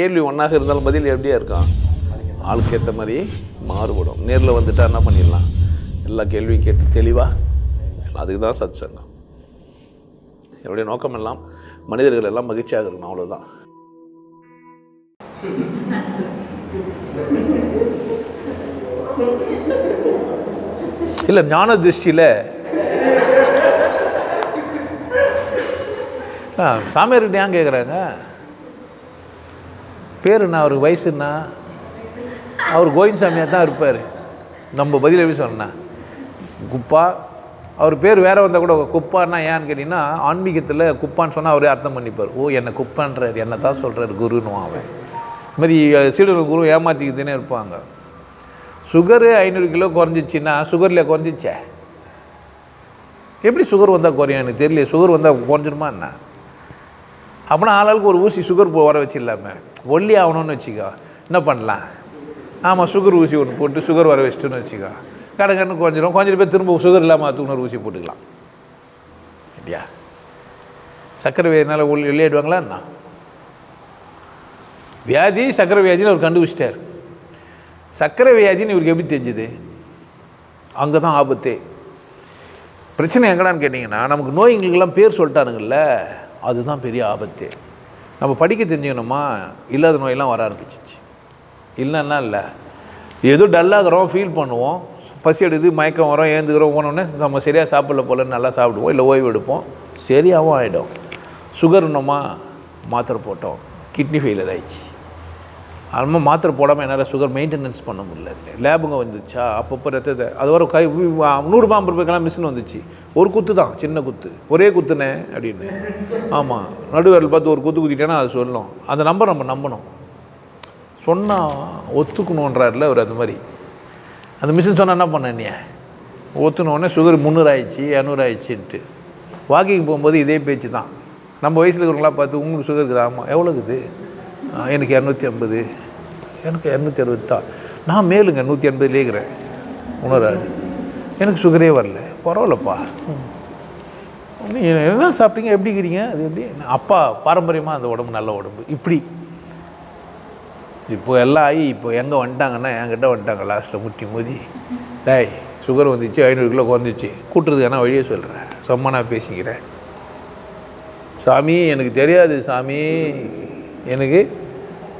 கேள்வி ஒன்றாக இருந்தாலும் பதில் எப்படியா இருக்கும்? ஆளுக்கு ஏற்ற மாதிரி மாறுபடும். நேரில் வந்துட்டால் என்ன பண்ணிடலாம்? எல்லா கேள்வியும் கேட்டு தெளிவாக அதுக்கு தான் சத் சங்கம் என்னுடைய நோக்கம் எல்லாம் மனிதர்கள் எல்லாம் மகிழ்ச்சியாக இருக்கணும் அவ்வளோதான் இல்லை ஞான திருஷ்டியில் சாமியார்கிட்ட ஏன் கேட்குறாங்க பேர் என்ன அவருக்கு வயசுன்னா அவர் கோவிந்தசாமியாக தான் இருப்பார். நம்ம பதில் எப்படி சொன்னா குப்பா அவர் பேர் வேறு வந்தால் கூட குப்பான்னா ஏன்னு கேட்டிங்கன்னா ஆன்மீகத்தில் குப்பான்னு சொன்னால் அவரே அர்த்தம் பண்ணிப்பார். ஓ என்னை குப்பான்றார் என்ன தான் சொல்கிறார் குருன்னு அவன். இது மாதிரி சீடர் குரு ஏமாற்றிக்கிட்டே இருப்பாங்க. சுகரு ஐநூறு கிலோ குறைஞ்சிச்சின்னா சுகரில் குறைஞ்சிச்சே? எப்படி சுகர் வந்தால் குறையும்? எனக்கு தெரியல சுகர் வந்தால் குறைஞ்சிருமா என்ன அப்படின்னா ஆளாளுக்கு ஒரு ஊசி சுகர் போ வர வச்சிடலாமே. ஒல்லி ஆகணும்னு வச்சுக்கோ. என்ன பண்ணலாம்? ஆமாம் சுகர் ஊசி ஒன்று போட்டு சுகர் வர வச்சுட்டுன்னு வச்சுக்கோ. கடை கண்ணு குறைஞ்சிரும். கொஞ்சம் பேர் திரும்ப சுகர் இல்லாமல் அத்துக்குன்னு ஊசி போட்டுக்கலாம். இல்லையா? சக்கரை வியாதினால ஒல்லி வெளியிடுவாங்களா என்ன? வியாதி சக்கரை வியாதின்னு அவர் கண்டுபிடிச்சிட்டார். சக்கரை வியாதின்னு இவருக்கு எப்படி தெரிஞ்சுது? அங்கே தான் ஆபத்தே. பிரச்சனை எங்கடான்னு கேட்டிங்கன்னா நமக்கு நோய்களுக்கெல்லாம் பேர் சொல்லிட்டானுங்கள்ல அதுதான் பெரிய ஆபத்து. நம்ம படிக்க தெரிஞ்சுக்கணுமா? இல்லாத நோயெல்லாம் வர ஆரம்பிச்சிச்சு இல்லைன்னா இல்லை. ஏதோ டல்லாகிறோம் ஃபீல் பண்ணுவோம். பசி எடுக்குது மயக்கம் வரோம் ஏந்துக்கிறோம் போனோடனே நம்ம சரியாக சாப்பிடல போல நல்லா சாப்பிடுவோம் இல்லை ஓய்வு எடுப்போம். சரியாகவும் ஆகிடும் சுகர்னோமா மாத்திரை போட்டோம். கிட்னி ஃபெயிலியர் ஆயிடுச்சு. அதுமாதிரி மாத்திரை போடாமல் என்னால் சுகர் மெயின்டெனன்ஸ் பண்ண முடியல. லேபுங்க வந்துச்சா அப்பப்போ ரத்தத்தை அது வர கை நூறுபா ஐம்பது ரூபாய்க்கெல்லாம் மிஷின் வந்துச்சு. ஒரு குத்து தான் சின்ன குத்து. ஒரே குத்துனே அப்படின்னு. ஆமாம் நடுவரில் பார்த்து ஒரு குத்து குத்திட்டேன்னா அது சொல்லணும் அந்த நம்பர் நம்ம நம்பணும். சொன்னால் ஒத்துக்கணுன்றார்ல அவர் அது மாதிரி. அந்த மிஷின் சொன்னால் என்ன பண்ண நீ? ஒத்துனோடனே சுகர் முந்நூறு ஆயிடுச்சு இரநூறு ஆயிடுச்சுன்ட்டு வாக்கிங் போகும்போது இதே பேச்சு தான். நம்ம வயசில் இருக்கிறவங்களாம் பார்த்து உங்களுக்கு சுகர் இருக்குது? ஆமாம் எவ்வளோ இருக்குது எனக்கு இரநூத்தி ஐம்பது. எனக்கு இரநூத்தி அறுபது தான் நான் மேலுங்க நூற்றி எண்பதுலேயே இருக்கிறேன் உணராது எனக்கு சுகரே வரல. பரவாயில்லப்பா. என்ன சாப்பிட்டீங்க? எப்படி இருக்கிறீங்க அது எப்படி? அப்பா பாரம்பரியமாக அந்த உடம்பு நல்ல உடம்பு. இப்படி. இப்போ எல்லாம் ஆகி இப்போ எங்கே வந்துட்டாங்கன்னா என்கிட்ட வந்துட்டாங்க லாஸ்ட்டில் முட்டி மோதி. டேய் சுகர் வந்துச்சு ஐநூறு கிலோ குறைஞ்சிச்சு. கூட்டுறதுக்கான வழியே சொல்கிறேன் சும்மா நான் பேசிக்கிறேன். சாமி எனக்கு தெரியாது சாமி. எனக்கு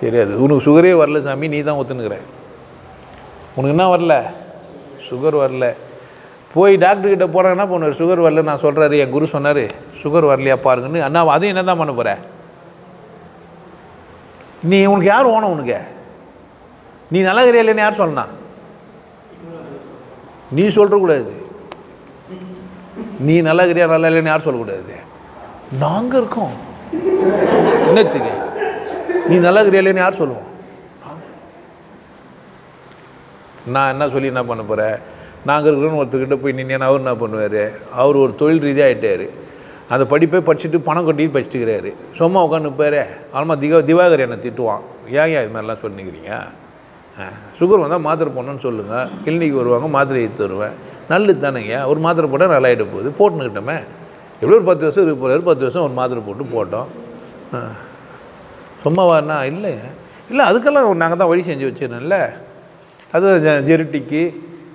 தெரியாது. உனக்கு சுகரே வரல சாமி நீ தான் ஒத்துனுக்கிற உனக்கு என்ன வரல? சுகர் வரல. போய் டாக்டர் கிட்ட போனால் என்ன பண்ணுவார் சுகர் வரல நான் சொல்கிறாரு என் குரு சொன்னார் சுகர் வரலையா பாருங்கன்னு. அண்ணா அதையும் என்ன தான் பண்ண போகிற நீ உனக்கு யார் ஓணும் உனக்கு? நீ நல்லா இல்லைன்னு யார் சொன்னா? நீ சொல்கிறக்கூடாது நீ நல்லா இருக்கிறியா நல்லா இல்லைன்னு யார் சொல்லக்கூடாது? நாங்கள் இருக்கோம். என்னத்துக்கு? நீ நல்லா இருக்கிறியா யார் சொல்லுவோம் நான் என்ன சொல்லி என்ன பண்ண போகிறேன் நாங்கள் இருக்கிறோன்னு ஒருத்தர்கிட்ட போய் நின்று அவர் என்ன பண்ணுவார்? அவர் ஒரு தொழில் ரீதியாக ஆகிட்டார் அந்த படிப்பை படிச்சுட்டு பணம் கட்டி படிச்சுக்கிறாரு சும்மா உட்காந்து போயிரு ஆல்மா திகா திவாகர் என்னை திட்டுவான். ஏன் ஏன் இது மாதிரிலாம் சொன்னிக்கிறீங்க சுகர் வந்தால் மாத்திரை போடணும்னு சொல்லுங்கள் கிளினிக் வருவாங்க மாத்திரை எடுத்து வருவேன் நல்லது தானேங்க. ஒரு மாத்திரை போட்டால் நல்லா ஆகிட போகுது போட்டுன்னுக்கிட்டோமே எவ்வளோ ஒரு பத்து வருஷம் இருக்க போகிறாரு பத்து வருஷம் ஒரு மாத்திரை போட்டு போட்டோம். ஆ. சும்மாவாண்ணா இல்லை இல்லை அதுக்கெல்லாம் நாங்கள் தான் வழி செஞ்சு வச்சிருந்தோம்ல அது ஜெரிட்டிக்கு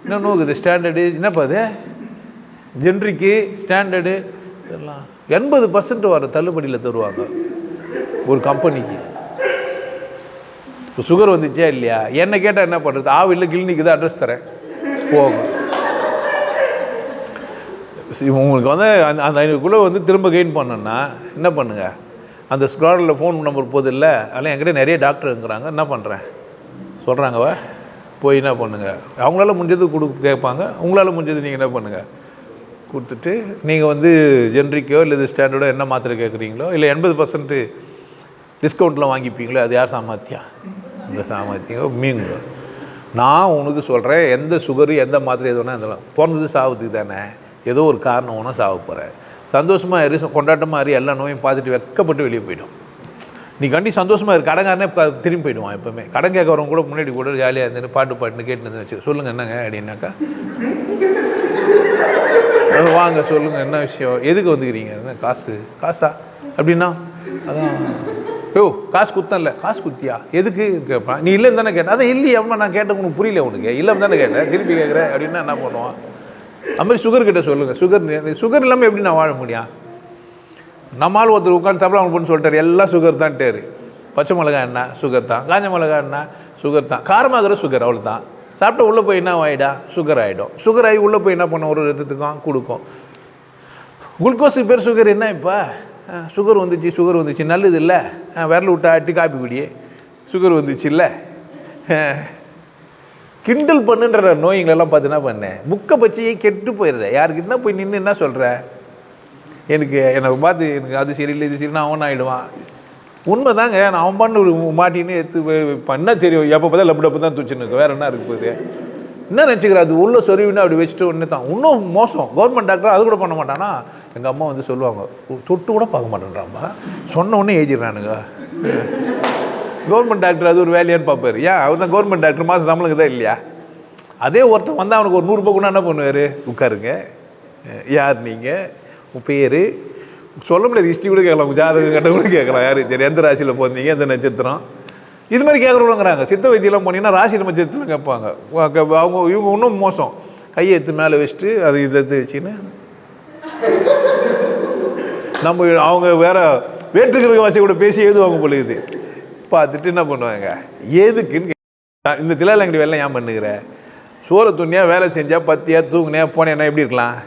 இன்னும் நோக்குது ஸ்டாண்டர்டு? என்னப்பா அது ஜென்ரிக்கு ஸ்டாண்டர்டு இதெல்லாம். எண்பது பர்சன்ட் வர தள்ளுபடியில் தருவாங்க. ஒரு கம்பெனிக்கு. இப்போ சுகர் வந்துச்சா இல்லையா? என்னை கேட்டால் என்ன பண்ணுறது ஆவில்ல கிளினிக்கு தான் அட்ரஸ் தரேன். போங்க. உங்களுக்கு வந்து அந்த அந்த ஐநூறுக்குள்ளே வந்து திரும்ப கெயின் பண்ணணுன்னா என்ன பண்ணுங்கள் அந்த ஸ்க்ராலில் ஃபோன் நம்பர் போகுது இல்லை அதெல்லாம் என்கிட்ட நிறைய டாக்டர் இருக்கிறாங்க. என்ன பண்ணுறேன் சொல்கிறாங்கவா போய் என்ன பண்ணுங்கள் அவங்களால முடிஞ்சது கொடு கேட்பாங்க. உங்களால் முடிஞ்சது நீங்கள் என்ன பண்ணுங்கள் கொடுத்துட்டு நீங்கள் வந்து ஜென்ரிக்கோ இல்லை ஸ்டாண்டர்டோ என்ன மாத்திரை கேட்குறீங்களோ இல்லை எண்பது பர்சன்ட்டு டிஸ்கவுண்ட்டில் வாங்கிப்பீங்களோ அது யார் சாமர்த்தியம் இந்த சாமர்த்தியம் மீங்க நான் உனக்கு சொல்கிறேன் எந்த சுகரு எந்த மாத்திரை எது வேணால் இதெல்லாம் பிறந்தது சாவுத்துக்கு தானே. ஏதோ ஒரு காரணம் ஒன்றா சாவு போகிறேன் சந்தோஷமாக இரு கொண்டாட்டமாக இரு எல்லா நோயும் பார்த்துட்டு வெக்கப்பட்டு வெளியே போயிடும். நீ கண்டி சந்தோஷமாக இரு கடங்காரனே திரும்பி போயிடுவான் எப்பவுமே. கடன் கேட்கறவங்க கூட முன்னாடி கூட ஜாலியாக இருந்துட்டு பாட்டு பாட்டுன்னு கேட்டு வச்சு சொல்லுங்கள் என்னங்க அப்படின்னாக்கா வாங்க சொல்லுங்கள் என்ன விஷயம்? எதுக்கு வந்துக்கிறீங்க? என்ன காசு? காசா? அப்படின்னா அதான். யோ காசு குத்தன்ல காசு குத்தியா? எதுக்கு? கேட்பான் நீ இல்லைன்னு தானே கேட்டேன். அதான் இல்லையே அம்மா நான் கேட்டேன் உனக்கு புரியல உனக்கு. இல்லைன்னு தானே கேட்டேன். திருப்பி கேட்குறேன் அப்படின்னா என்ன பண்ணுவான்? அது மாதிரி சுகர் கிட்ட சொல்லுங்கள் சுகர் சுகர் இல்லாமல் எப்படி நான் வாழ முடியும்? நம்மால் ஒருத்தர் உட்காந்து சாப்பிட அவங்க பொண்ணு சொல்லிட்டாரு எல்லாம் சுகர் தான் தான்ட்டாரு. பச்சை மிளகா என்ன சுகர் தான். காஞ்ச மிளகா என்ன சுகர் தான். காரமாகிற சுகர் அவ்வளோ தான் சாப்பிட்டா உள்ளே போய் என்ன ஆகிடா சுகர் ஆகிடும் சுகர் ஆகி உள்ளே போய் என்ன பண்ணும்? ஒரு ரத்தத்துக்கும் கொடுக்கும். குளுக்கோஸுக்கு பேர் சுகர் என்ன இப்போ? சுகர் வந்துச்சு சுகர் வந்துச்சு. நல்லது இல்லை. விரல் விட்டு ஆட்டி காப்பி குடி சுகர் வந்துச்சு இல்லை? கிண்டல் பண்ணுன்ற நோய்களெல்லாம் பார்த்து என்ன? பண்ணேன் புக்கை பச்சையே கெட்டு போயிடுற. யாருக்கிட்டனா போய் நின்று என்ன சொல்கிற எனக்கு என்னை பார்த்து எனக்கு அது சரியில்லை இது சரியில்லை அவன் ஆகிடுவான் உண்மை தாங்க நான் அவன் பண்ணு ஒரு மாட்டின்னு எடுத்து பண்ண தெரியும். எப்போ பார்த்தா லப்பு டப்பு தான் தூச்சுன்னு இருக்கு வேறு என்ன இருக்கு போகுது? என்ன நினச்சிக்கிற? அது உள்ள சொருவின்னு அப்படி வச்சுட்டு ஒன்று தான் இன்னும் மோசம். கவர்மெண்ட் டாக்டர் அது கூட பண்ண மாட்டானா? எங்கள் அம்மா வந்து சொல்லுவாங்க தொட்டு கூட பார்க்க மாட்டேன்றாம்மா சொன்ன உடனே ஏஜிடுறானுங்க கவர்மெண்ட் டாக்டர் அது ஒரு வேலையான்னு பார்ப்பார். ஏன்? அவர் தான் கவர்மெண்ட் டாக்டர். மாதம் சம்பளங்க தான் இல்லையா? அதே ஒருத்தன் வந்தால் அவனுக்கு ஒரு நூறுரூபா கூட என்ன பண்ணுவார்? உட்காருங்க. யார் நீங்கள் உன் பேர்? சொல்ல முடியாது. ஹிஸ்ட்ரி கூட கேட்கலாம். உங்கள் ஜாதகம் கட்ட கூட கேட்கலாம். யார்? சரி எந்த ராசியில் போந்தீங்க எந்த நட்சத்திரம்? இது மாதிரி கேட்குறவங்கிறாங்க சித்த வைத்தியெல்லாம் போனீங்கன்னா ராசி நட்சத்திரம் கேட்பாங்க. அவங்க இவங்க இன்னும் மோசம். கையை எடுத்து மேலே வச்சுட்டு அது இதை எடுத்து வச்சுன்னு நம்ம அவங்க வேற வேற்றுக்கிற வாசி கூட பேசி எழுதுவாங்க அவங்க பொழுது பார்த்துட்டு என்ன பண்ணுவாங்க? எதுக்குன்னு கே- இந்த திலாலங்கடி வேலை ஏன் பண்ணுகிற? சோற துணியாக வேலை செஞ்சால் பத்தியா தூங்குனியா போனேன்னா எப்படி இருக்கலாம்?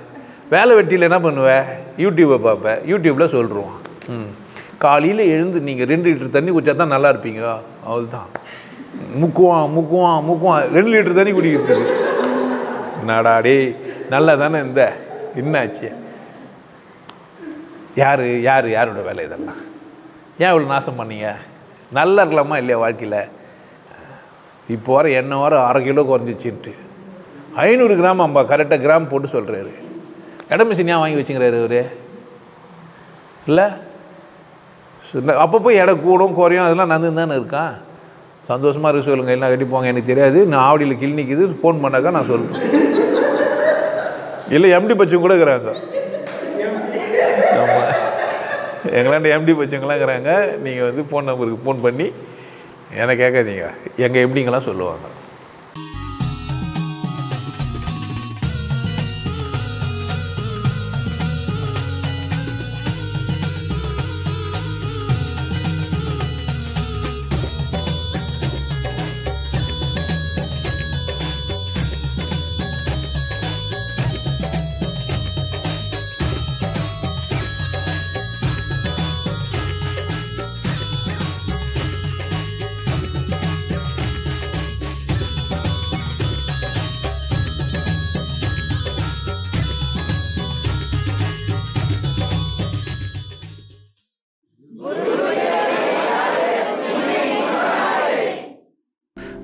வேலை வெட்டியில் என்ன பண்ணுவேன் யூடியூப்பை பார்ப்பேன் யூடியூப்பில் சொல்லிடுவான் ம். காலையில் எழுந்து நீங்கள் ரெண்டு லிட்டர் தண்ணி குடிச்சா தான் நல்லா இருப்பீங்க. அவ்வளோதான் முக்குவான் முக்குவான் முக்குவான். ரெண்டு லிட்டர் தண்ணி குடிக்கிறது. என்னடா டேய் நல்லா தானே இந்த என்னாச்சு? யார் யார் யாரோட வேலை இதெல்லாம்? ஏன் இவ்வளோ நாசம் பண்ணீங்க? நல்லா இருக்கலாமா இல்லையா வாழ்க்கையில்? இப்போ வர எண்ணெய் வர அரை கிலோ குறைஞ்சிச்சுன்ட்டு. ஐநூறு கிராம் அம்பா கரெக்டாக கிராம் போட்டு சொல்கிறாரு இடம் மிஷின் ஏன் வாங்கி வச்சுங்கிறாரு அவர் இல்லை? அப்பப்போ எடை கூடும் குறையும் அதெல்லாம் நந்து தானே இருக்கான் சந்தோஷமாக இருக்க சொல்லுங்கள் எல்லாம் கட்டி போங்க எனக்கு தெரியாது. நான் ஆவடியில் கிளினிக்குது ஃபோன் பண்ணாக்கா நான் சொல்கிறேன் இல்லை எம்டி பச்சவங்க கூட இருக்கிறாங்க. ஆமாம் எங்களாண்ட எம்டி பச்சவங்களாம் இருக்கிறாங்க நீங்கள் வந்து ஃபோன் நம்பருக்கு ஃபோன் பண்ணி என்னை கேட்காதீங்க. எங்கள் எம்டிங்கெல்லாம் சொல்லுவாங்க.